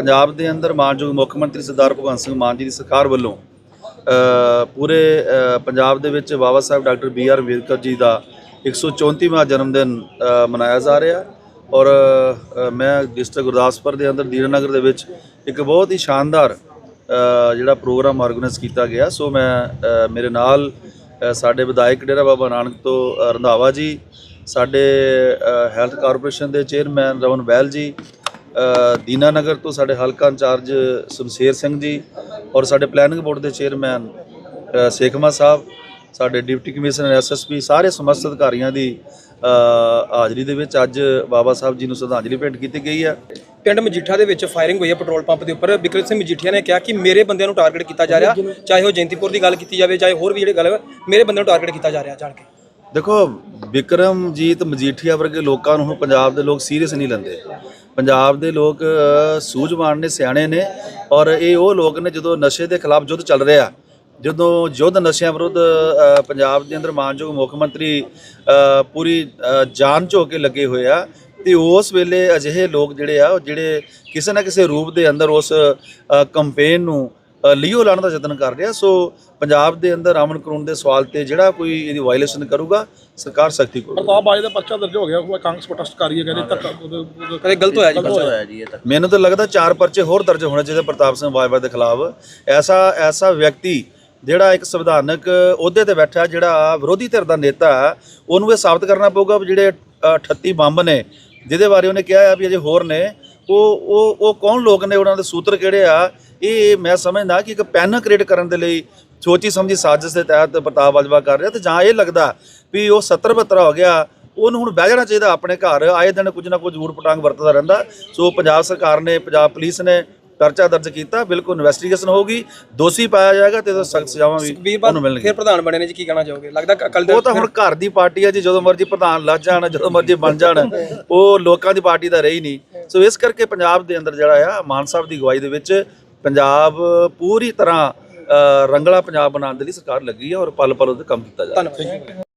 ਪੰਜਾਬ ਦੇ ਅੰਦਰ ਮਾਨਯੋਗ ਮੁੱਖ ਮੰਤਰੀ ਸਰਦਾਰ ਭਗਵੰਤ ਸਿੰਘ ਮਾਨ ਜੀ ਦੀ ਸਰਕਾਰ ਵੱਲੋਂ ਪੂਰੇ ਪੰਜਾਬ ਦੇ ਵਿੱਚ Baba Sahib doctor B R Ambedkar ji ਦਾ 134ਵਾਂ ਜਨਮ ਦਿਨ ਮਨਾਇਆ ਜਾ ਰਿਹਾ ਔਰ ਮੈਂ ਡਿਸਟ੍ਰਿਕਟ ਗੁਰਦਾਸਪੁਰ ਦੇ ਅੰਦਰ ਦੀਨਾਨਗਰ ਦੇ ਵਿੱਚ ਇੱਕ ਬਹੁਤ ਹੀ ਸ਼ਾਨਦਾਰ ਜਿਹੜਾ ਪ੍ਰੋਗਰਾਮ ਆਰਗੇਨਾਈਜ਼ ਕੀਤਾ ਗਿਆ। ਸੋ ਮੈਂ ਮੇਰੇ ਨਾਲ ਸਾਡੇ ਵਿਧਾਇਕ ਡੇਰਾ ਬਾਬਾ ਨਾਨਕ ਤੋਂ ਰੰਧਾਵਾ ਜੀ, ਸਾਡੇ ਹੈਲਥ ਕਾਰਪੋਰੇਸ਼ਨ ਦੇ ਚੇਅਰਮੈਨ ਰਵਨ ਬੈਲ ਜੀ ਦੀਨਾਨਗਰ ਤੋਂ ਸਾਡੇ ਹਲਕਾ ਇੰਚਾਰਜ ਸ਼ਮਸ਼ੇਰ ਸਿੰਘ ਜੀ ਔਰ ਸਾਡੇ ਪਲੈਨਿੰਗ ਬੋਰਡ ਦੇ ਚੇਅਰਮੈਨ ਸੇਖਮਾ ਸਾਹਿਬ ਸਾਡੇ ਡਿਪਟੀ ਕਮਿਸ਼ਨਰ ਐਸਐਸਪੀ ਸਾਰੇ ਸਮਸਤ ਅਧਿਕਾਰੀਆਂ ਦੀ ਹਾਜ਼ਰੀ ਦੇ ਵਿੱਚ ਅੱਜ ਬਾਬਾ ਸਾਹਿਬ ਜੀ ਨੂੰ ਸ਼ਰਧਾਂਜਲੀ ਭੇਂਟ ਕੀਤੀ ਗਈ ਹੈ। ਪਿੰਡ ਮਜੀਠਾ ਦੇ ਵਿੱਚ ਫਾਇਰਿੰਗ ਹੋਈ ਹੈ ਪੈਟਰੋਲ ਪੰਪ ਦੇ ਉੱਪਰ। ਬਿਕਰਮ ਸਿੰਘ ਮਜੀਠੀਆ ਨੇ ਕਿਹਾ ਕਿ ਮੇਰੇ ਬੰਦਿਆਂ ਨੂੰ ਟਾਰਗੇਟ ਕੀਤਾ ਜਾ ਰਿਹਾ। ਚਾਹੇ ਉਹ ਜੈਂਤੀਪੁਰ ਦੀ ਗੱਲ ਕੀਤੀ ਜਾਵੇ ਚਾਹੇ ਹੋਰ ਵੀ ਜਿਹੜੇ ਗੱਲ ਮੇਰੇ ਬੰਦਿਆਂ ਨੂੰ ਟਾਰਗੇਟ ਕੀਤਾ ਜਾ ਰਿਹਾ ਜਾਣ ਕੇ। ਦੇਖੋ ਵਿਕਰਮਜੀਤ ਮਜੀਠੀਆ ਵਰਗੇ ਲੋਕਾਂ ਨੂੰ ਪੰਜਾਬ ਦੇ ਲੋਕ ਸੀਰੀਅਸ ਨਹੀਂ ਲੈਂਦੇ। ਪੰਜਾਬ ਦੇ ਲੋਕ ਸੂਝਵਾਨ ਨੇ, ਸਿਆਣੇ ਨੇ ਔਰ ਇਹ ਉਹ ਲੋਕ ਨੇ ਜਦੋਂ ਨਸ਼ੇ ਦੇ ਖਿਲਾਫ ਯੁੱਧ ਚੱਲ ਰਿਹਾ, ਜਦੋਂ ਯੁੱਧ ਨਸ਼ਿਆਂ ਵਿਰੁੱਧ ਪੰਜਾਬ ਦੇ ਅੰਦਰ ਮਾਨਯੋਗ ਮੁੱਖ ਮੰਤਰੀ ਪੂਰੀ ਜਾਨ ਝੋ ਕੇ ਲੱਗੇ ਹੋਏ ਆ, ਤੇ ਉਸ ਵੇਲੇ ਅਜਿਹੇ ਲੋਕ ਜਿਹੜੇ ਆ, ਉਹ ਜਿਹੜੇ ਕਿਸੇ ਨਾ ਕਿਸੇ ਰੂਪ ਦੇ ਅੰਦਰ ਉਸ ਕੰਪੇਨ ਨੂੰ ਲੀਓ ਲਾਉਣ ਦਾ ਯਤਨ ਕਰ ਰਿਹਾ। ਸੋ ਪੰਜਾਬ ਦੇ ਅੰਦਰ ਅਮਨ ਕਾਨੂੰਨ ਦੇ ਸਵਾਲ ਤੇ ਜਿਹੜਾ ਕੋਈ ਇਹਦੀ ਵਾਇਲੇਸ਼ਨ ਕਰੂਗਾ ਸਰਕਾਰ ਸਖਤੀ ਕਰੂਗੀ। ਪ੍ਰਤਾਪ ਬਾਜ ਦਾ ਪਰਚਾ ਦਰਜ ਹੋ ਗਿਆ ਉਹ ਕਾਂਗਰਸ ਪ੍ਰੋਟੈਸਟ ਕਰ ਰਹੀ ਹੈ ਕਹਿੰਦੇ ਧੱਕਾ ਉਹਦੇ- ਉਹਦੇ- ਕਦੇ ਗਲਤ ਹੋਇਆ ਜੀ ਪਰਚਾ ਮੈਨੂੰ ਤਾਂ ਲੱਗਦਾ ਚਾਰ ਪਰਚੇ ਹੋਰ ਦਰਜ ਹੋਣੇ ਚਾਹੀਦੇ ਪ੍ਰਤਾਪ ਸਿੰਘ ਬਾਜਵਾ ਦੇ ਖਿਲਾਫ। ਐਸਾ ਐਸਾ ਵਿਅਕਤੀ ਜਿਹੜਾ ਇੱਕ ਸੰਵਿਧਾਨਕ ਅਹੁਦੇ ਤੇ ਬੈਠਾ ਜਿਹੜਾ ਵਿਰੋਧੀ ਧਿਰ ਦਾ ਨੇਤਾ ਉਹਨੂੰ ਇਹ ਸਾਬਤ ਕਰਨਾ ਪਊਗਾ ਵੀ ਜਿਹੜੇ ਅ, 38 ਬੰਬ ਨੇ ਜਿਹਦੇ ਬਾਰੇ ਉਹਨੇ ਕਿਹਾ ਆ ਵੀ ਅਜੇ ਹੋਰ ਨੇ। ਉਹ ਉਹ ਉਹ ਕੌਣ ਲੋਕ ਨੇ ਉਹਨਾਂ ਦੇ ਸੂਤਰ ਕਿਹੜੇ ਆ? ਇਹ ਮੈਂ ਸਮਝਦਾ ਕਿ ਇੱਕ ਪੈਨ ਕ੍ਰੀਏਟ ਕਰਨ ਦੇ ਲਈ ਸੋਚੀ ਸਮਝੀ ਸਾਜ਼ਿਸ਼ ਦੇ ਤਹਿਤ ਪ੍ਰਤਾਪ ਬਾਜਵਾ ਕਰ ਰਿਹਾ ਤੇ ਜਾਂ ਇਹ ਲੱਗਦਾ ਵੀ ਉਹ 70 72 ਹੋ ਗਿਆ, ਉਹਨੂੰ ਹੁਣ ਬਹਿ ਜਾਣਾ ਚਾਹੀਦਾ ਆਪਣੇ ਘਰ, ਆਏ ਦਿਨ ਕੁਝ ਨਾ ਕੁਝ ਊਟ ਪਟਾਂਗ ਵਰਤਦਾ ਰਹਿੰਦਾ। ਸੋ ਪੰਜਾਬ ਸਰਕਾਰ ਨੇ, ਪੰਜਾਬ ਪੁਲਿਸ ਨੇ ਪਰਚਾ ਦਰਜ ਕੀਤਾ ਬਿਲਕੁਲ ਇਨਵੈਸਟੀਗੇਸ਼ਨ ਹੋਊਗੀ ਦੋਸ਼ੀ ਪਾਇਆ ਜਾਏਗਾ ਤੇ ਸਖਤ ਸਜ਼ਾਵਾਂ ਵੀ ਉਹਨੂੰ ਮਿਲਣਗੀਆਂ। ਫਿਰ ਪ੍ਰਧਾਨ ਬਣੇ ਨੇ ਜੀ ਕੀ ਕਹਿਣਾ ਚਾਹੋਗੇ? ਲੱਗਦਾ ਅਕਲ ਦੇ ਉਹ ਤਾਂ ਹੁਣ ਘਰ ਦੀ ਪਾਰਟੀ ਆ ਜੀ ਜਦੋਂ ਮਰਜ਼ੀ ਪ੍ਰਧਾਨ ਲੱਜ ਜਾਣ ਜਦੋਂ ਮਰਜ਼ੀ ਬਣ ਜਾਣ ਉਹ ਲੋਕਾਂ ਦੀ ਪਾਰਟੀ ਤਾਂ ਰਹੀ ਨਹੀਂ। ਸੋ ਇਸ ਕਰਕੇ ਪੰਜਾਬ ਦੇ ਅੰਦਰ ਜਿਹੜਾ ਆ ਮਾਨ ਸਾਹਿਬ ਦੀ ਅਗਵਾਈ ਦੇ ਵਿੱਚ ਪੰਜਾਬ ਪੂਰੀ ਤਰ੍ਹਾਂ ਰੰਗਲਾ ਪੰਜਾਬ ਬਣਾਉਣ ਦੇ ਲਈ ਸਰਕਾਰ ਲੱਗੀ ਹੈ ਔਰ ਪਲ ਪਲ ਉਹਦੇ ਕੰਮ ਕੀਤਾ ਜਾ ਰਿਹਾ। ਧੰਨਵਾਦ।